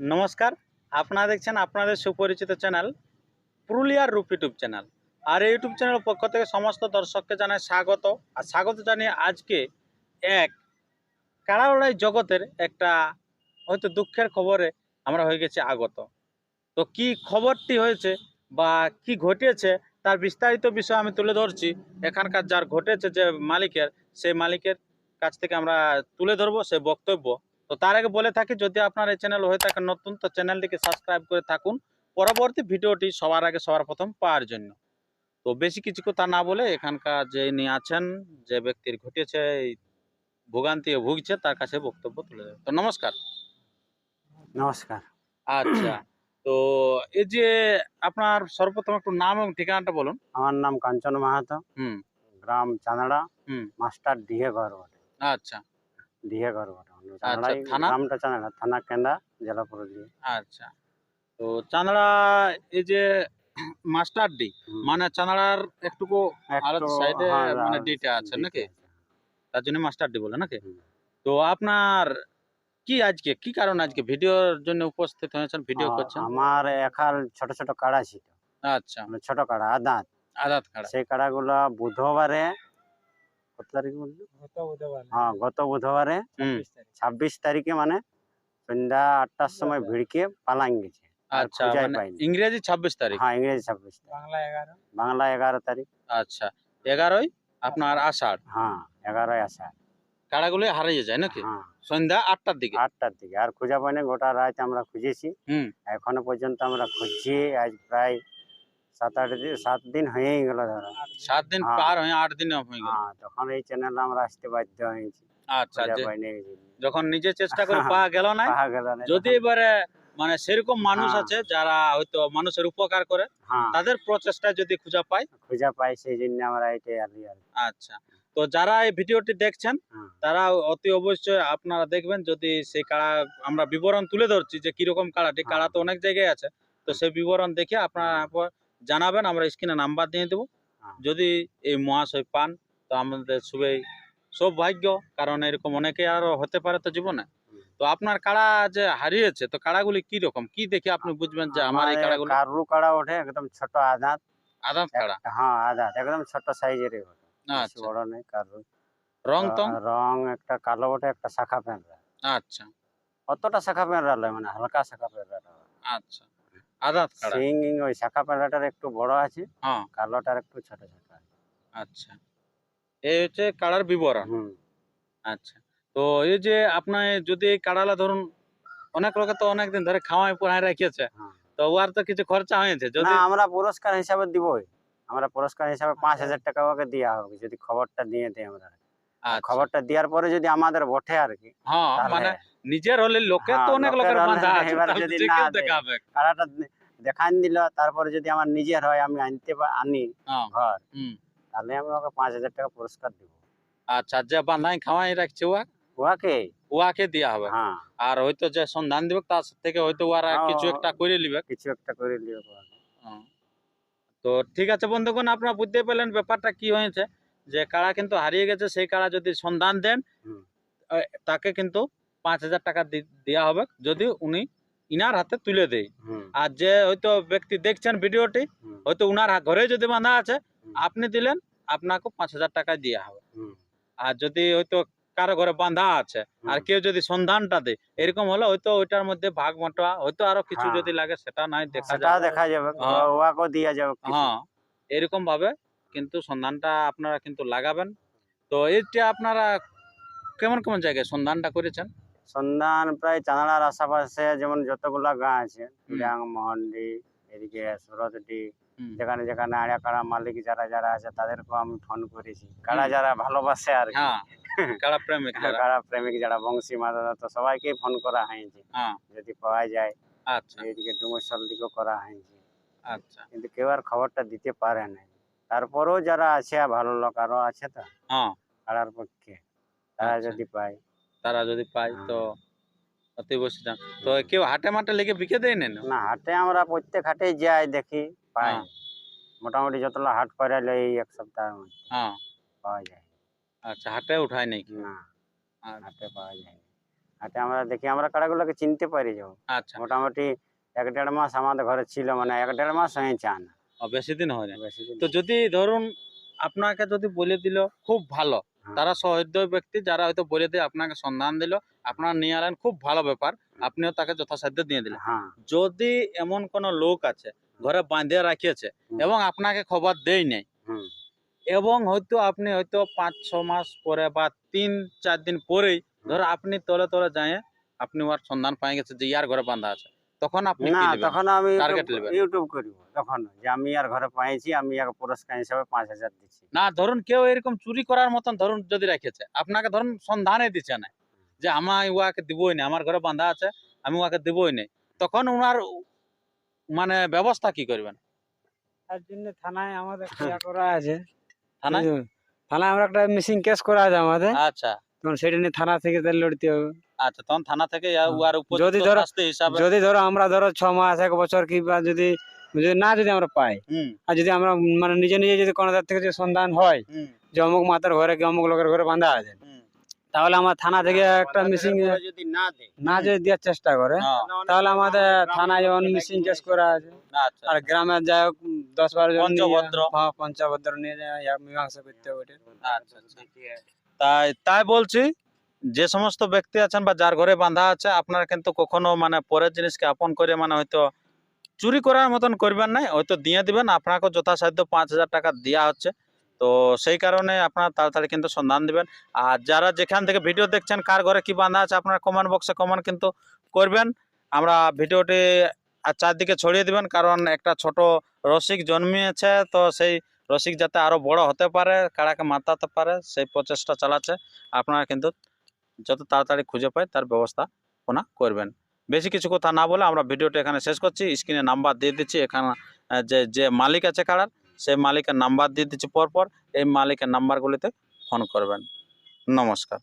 নমস্কার, আপনারা দেখছেন আপনাদের সুপরিচিত চ্যানেল পুরুলিয়ার রূপ ইউটিউব চ্যানেল। আর এই ইউটিউব চ্যানেলের পক্ষ থেকে সমস্ত দর্শককে জানাই স্বাগত, আর স্বাগত জানিয়ে আজকে এক কারালড়াই জগতের একটা হয়তো দুঃখের খবরে আমরা হয়ে গেছি আগত। তো কি খবরটি হয়েছে বা কি ঘটেছে তার বিস্তারিত বিষয় আমি তুলে ধরছি। এখানকার যার ঘটেছে যে মালিকের, সেই মালিকের কাছ থেকে আমরা তুলে ধরবো, সে বক্তব্য তো তার আগে বলে থাকি যদি আপনার এই চ্যানেল হয়ে থাকে নতুন তো চ্যানেলটিকে সাবস্ক্রাইব করে থাকুন। পরবর্তী ভিডিওটি সবার আগে সবার প্রথম পাওয়ার জন্য। তো বেশি কিছু কথা না বলে এখানকার যে ইনি আছেন যে ব্যক্তির ঘটেছে এই ভোগান্তি ভুগছে তার কাছে বক্তব্য তুলে দেবে তো নমস্কার। নমস্কার। আচ্ছা। তো এই যে আপনার সর্বপ্রথম একটু নাম এবং ঠিকানাটা বলুন। আমার নাম কাঞ্চন মাহাতো। হুম। গ্রাম চাঁদড়া হুম। মাস্টার ডিহে ঘর বটে। আচ্ছা। ডিহে ঘর বটে। চাঁদড়াই থানা? গ্রামটা চাঁদড়া থানা কেন্দা জেলা পুরুলিয়া আচ্ছা। তো চাঁদড়া এই যে মাস্টার ডি মানে একটুকু সাইডে হ্যাঁ, মানে ডিটা আছে নাকি? তার জন্য মাস্টার ডি বলে নাকি? তো আপনার কি আজকে কি কারণ আজকে? ভিডিওর জন্য উপস্থিত হয়েছেন ভিডিও করছেন? আমার একাল ছোট ছোট কাড়া ছিল। আচ্ছা। মানে ছোট কাড়া আদাত। আদাত খাড়া সেই কাড়াগুলো বুধবারে কত তারিখ বললি? হ্যাঁ গত বুধবারে ছাব্বিশ তারিখে। মানে সন্ধ্যা আটটার সময় ভিড়কে পালাং গেছে। আর আচ্ছা মানে। ইংরেজি ছাব্বিশ তারিখ। হ্যাঁ ইংরেজি ছাব্বিশ বাংলা এগারো। তারিখ। আচ্ছা এগারোই আপনার আষাঢ়। হ্যাঁ এগারোই আসা কাড়াগুলো হারিয়ে যায় নাকি? হ্যাঁ। সন্ধ্যা আটটার দিকে। আটটার দিকে। আর খোঁজা পাইনি গোটা রাত আমরা খুঁজেছি। হুম। এখনও পর্যন্ত আমরা খুঁজছি আজ প্রায় সাত আট দিন সাত দিন হয়েই গেল ধরো সাত দিন হ্যাঁ। পার হয়ে আট দিন হয়ে গেল হ্যাঁ তখন এই চ্যানেলে আমরা আসতে বাধ্য হয়েছি আচ্ছা। যখন নিজে চেষ্টা করে পাওয়া গেল না যদি এবারে মানে সেরকম মানুষ হ্যাঁ। আছে যারা হয়তো মানুষের উপকার করে হ্যাঁ তাদের প্রচেষ্টায় যদি খুঁজে পায় খোঁজা পাই সেই জন্য আমরা এটাই। আচ্ছা তো যারা এই ভিডিওটি দেখছেন হ্যাঁ তারা অতি অবশ্যই আপনারা দেখবেন যদি সেই কাড়া আমরা বিবরণ তুলে ধরছি যে কীরকম কাড়াটি কাড়া তো অনেক জায়গায় আছে তো সেই বিবরণ দেখে আপনারা জানাবেন আমরা স্ক্রিনে নাম্বার দিয়ে দেবো। হ্যাঁ। যদি এই মহাশয় পান তো আমাদের খুবই সৌভাগ্য কারণ এরকম অনেকে আরও হতে পারে তো জীবনে। তো আপনার কাড়া যে হারিয়েছে তো কাড়াগুলি কি রকম? কি দেখে আপনি বুঝবেন যে আমার এই কাড়াগুলো? কারু কাড়া ওঠে একদম ছোট আদাত আদাত কাড়া? হ্যাঁ আদাত একদম ছোট সাইজের ওঠে। আচ্ছা। বড় নেই কারু রং আহ, রং একটা কালো ওঠে একটা শাখা প্যান্টরা আচ্ছা। অতটা শাখা প্যান্টরা লয় মানে হালকা শাখা প্যান্টরা আচ্ছা। আদাত কাড়া। সিং ওই শাখা একটু বড় আছে হ্যাঁ। কালোটার একটু ছোট ছোট আছে। আচ্ছা। এই হচ্ছে কাড়ার বিবরণ। হুম। আচ্ছা। তো এই যে আপনার যদি এই কাড়ালা ধরুন অনেক লোকে তো অনেকদিন ধরে খাওয়াই পোড়ায় রেখেছে হ্যাঁ। তো ওর তো কিছু খরচা হয়েছে। যদি আমরা পুরস্কার হিসাবে দিবই। আমরা পুরস্কার হিসাবে পাঁচ হাজার টাকা ওকে দেওয়া হবে যদি খবরটা দিয়ে দেয় আমরা। আচ্ছা, খবরটা দেওয়ার পরে যদি আমাদের বটে আর কি হ্যাঁ মানে নিজের হলে লোকে তো হ্যাঁ, অনেক লোকের বাঁধা আছে যদি না দেখাবে। কাড়াটা দেখান দিল তারপরে যদি আমার নিজের হয় আমি আনতে আনি হ্যাঁ। ঘর তাহলে আমি ওকে পাঁচ হাজার টাকা পুরস্কার দিব। আচ্ছা যে বাঁধাই খাওয়াই রাখছে ওয়া? ওকে ওয়াকে দেওয়া হবে। হ্যাঁ। আর হয়তো যে সন্ধান দিবে তার থেকে হয়তো ওরা কিছু একটা করে নিবে। কিছু একটা করে হ্যাঁ। তো ঠিক আছে বন্ধুগণ আপনারা বুঝতে পেলেন ব্যাপারটা কি হয়েছে। যে কাড়া কিন্তু হারিয়ে গেছে সেই কাড়া যদি সন্ধান দেন তাকে কিন্তু পাঁচ হাজার টাকা দেওয়া হবে যদি উনি ইনার হাতে তুলে দেয়। আর যে হয়তো ব্যক্তি দেখছেন ভিডিওটি হয়তো উনার ঘরে যদি বাঁধা আছে আপনি দিলেন আপনাকে পাঁচ হাজার টাকা দেওয়া হবে। আর যদি হয়তো কারও ঘরে বাঁধা আছে আর কেউ যদি সন্ধানটা দেয় এরকম হলে হয়তো ওইটার মধ্যে ভাগ বাঁটোয়া হয়তো আরও কিছু হ্যাঁ। যদি লাগে সেটা নাই দেখা যাবে। দেখা যাবে হ্যাঁ। দিয়া যাবে হ্যাঁ। এরকম ভাবে কিন্তু সন্ধানটা আপনারা কিন্তু লাগাবেন। তো এইটা আপনারা কেমন কেমন জায়গায় সন্ধানটা করেছেন? সন্ধান প্রায় চাঁদড়ার আশেপাশে যেমন যতগুলা গাঁ আছে। টুডাং মোহনডি এদিকে সুরতডি যেখানে যেখানে আড়া কাড়া মালিক যারা যারা আছে তাদেরকেও আমি ফোন করেছি। কাড়া যারা ভালোবাসে আর কি। হ্যাঁ কারা প্রেমিক যারা। কাড়া প্রেমিক যারা বংশী মাদা তো সবাইকেই ফোন করা হয়েছে। হ্যাঁ। যদি পাওয়া যায় আচ্ছা। এইদিকে ডুমসল দিকেও করা হয়েছে। আচ্ছা। কিন্তু কেউ আর খবরটা দিতে পারে না তারপরেও যারা আছে ভালো লোক আরও আছে তো। হ্যাঁ। কাড়ার পক্ষে। তারা আচ্ছা। যদি পায়। তারা যদি পায় হ্যাঁ। তো জান- তো কেউ হাটে লেগে বিকে দেয় না? না হাটে আমরা প্রত্যেক হাটে যাই দেখি পাই। হ্যাঁ। মোটামুটি যতলা হাট এই এক সপ্তাহের মধ্যে হ্যাঁ। পাওয়া যায়। আচ্ছা হাটে উঠায় নাকি না আচ্ছা। হাটে পাওয়া যায় হাটে আমরা দেখি আমরা কাড়াগুলোকে চিনতে পারি যাব আচ্ছা। মোটামুটি এক দেড় মাস আমাদের ঘরে ছিল মানে এক দেড় মাস হয়েছে আনা। বেশি দিন হয় না তো যদি ধরুন আপনাকে যদি বলে দিল খুব ভালো। হ্যাঁ। তারা সহৃদ ব্যক্তি যারা হয়তো বলে দিয়ে আপনাকে সন্ধান দিল আপনারা নিয়ে আলেন খুব ভালো ব্যাপার। আপনিও তাকে যথাসাধ্য দিয়ে দিলেন। হ্যাঁ। যদি এমন কোন লোক আছে ঘরে বাঁধিয়ে রাখিয়েছে এবং আপনাকে খবর দেই নাই এবং হয়তো আপনি হয়তো পাঁচ ছ মাস পরে বা তিন চার দিন পরেই ধরো আপনি তলে তলে যায় আপনি ওর সন্ধান পাই গেছে যে ইয়ার ঘরে বাঁধা আছে। তখন আপনি না তখন আমি ইউটিউব- করিব তখন যে আমি আর ঘরে পাইছি আমি এক পুরস্কার হিসাবে পাঁচ হাজার দিচ্ছি না ধরুন কেউ এরকম চুরি করার মতন ধরুন যদি রেখেছে আপনাকে ধরুন সন্ধানে দিচ্ছে না যে আমার উহাকে দিবই না আমার ঘরে বাঁধা আছে আমি উহাকে দিবই না তখন উনার মানে ব্যবস্থা কি করবেন? তার জন্য থানায় আমাদের ইয়া করা আছে। থানায়? থানায় আমরা একটা মিসিং কেস করা আছে আমাদের। আচ্ছা। তখন সেটা নিয়ে থানা থেকে তাহলে লড়তে হবে। আচ্ছা তখন থানা থেকে ইয়া- উপর যদি ধরো- হিসাবে যদি ধরো আমরা ধরো ছ মাস এক বছর কিংবা যদি যদি না যদি আমরা পাই আর যদি আমরা মানে নিজে নিজে যদি কোনো তার থেকে যদি সন্ধান হয় যে অমুক মাতার ঘরে কি অমুক লোকের ঘরে বাঁধা আছে তাহলে আমার থানা থেকে একটা মিসিং যদি না যদি দেওয়ার চেষ্টা করে হ্যাঁ, তাহলে আমাদের থানায় যেমন মিসিং কেস করা আছে আচ্ছা আর গ্রামে যাই হোক দশ বারো জন পঞ্চভদ্র। হ্যাঁ নিয়ে যায় মীমাংসা করতে হবে আচ্ছা আচ্ছা তাই তাই বলছি যে সমস্ত ব্যক্তি আছেন বা যার ঘরে বাঁধা আছে, আপনারা কিন্তু কখনো মানে পরের জিনিসকে আপন করে মানে হয়তো চুরি করার মতন করবেন নাই, হয়তো দিয়ে দিবেন। আপনাকে যথাসাধ্য পাঁচ হাজার টাকা দেওয়া হচ্ছে। তো সেই কারণে আপনারা তাড়াতাড়ি কিন্তু সন্ধান দিবেন। আর যারা যেখান থেকে ভিডিও দেখছেন, কার ঘরে কি বাঁধা আছে, আপনারা কমেন্ট বক্সে কমেন্ট কিন্তু করবেন। আমরা ভিডিওটি আর চারদিকে ছড়িয়ে দিবেন, কারণ একটা ছোট রসিক জন্মিয়েছে, তো সেই রসিক যাতে আরও বড় হতে পারে কারাকে মাতাতে পারে, সেই প্রচেষ্টা চালাচ্ছে। আপনারা কিন্তু যত তাড়াতাড়ি খুঁজে পায় তার ব্যবস্থা ওনা করবেন। বেশি কিছু কথা না বলে আমরা ভিডিওটা এখানে শেষ করছি। স্ক্রিনে নাম্বার দিয়ে দিচ্ছি। এখানে যে যে মালিক আছে কাড়ার সেই মালিকের নাম্বার দিয়ে দিচ্ছি পরপর। এই মালিকের নাম্বারগুলিতে ফোন করবেন। নমস্কার।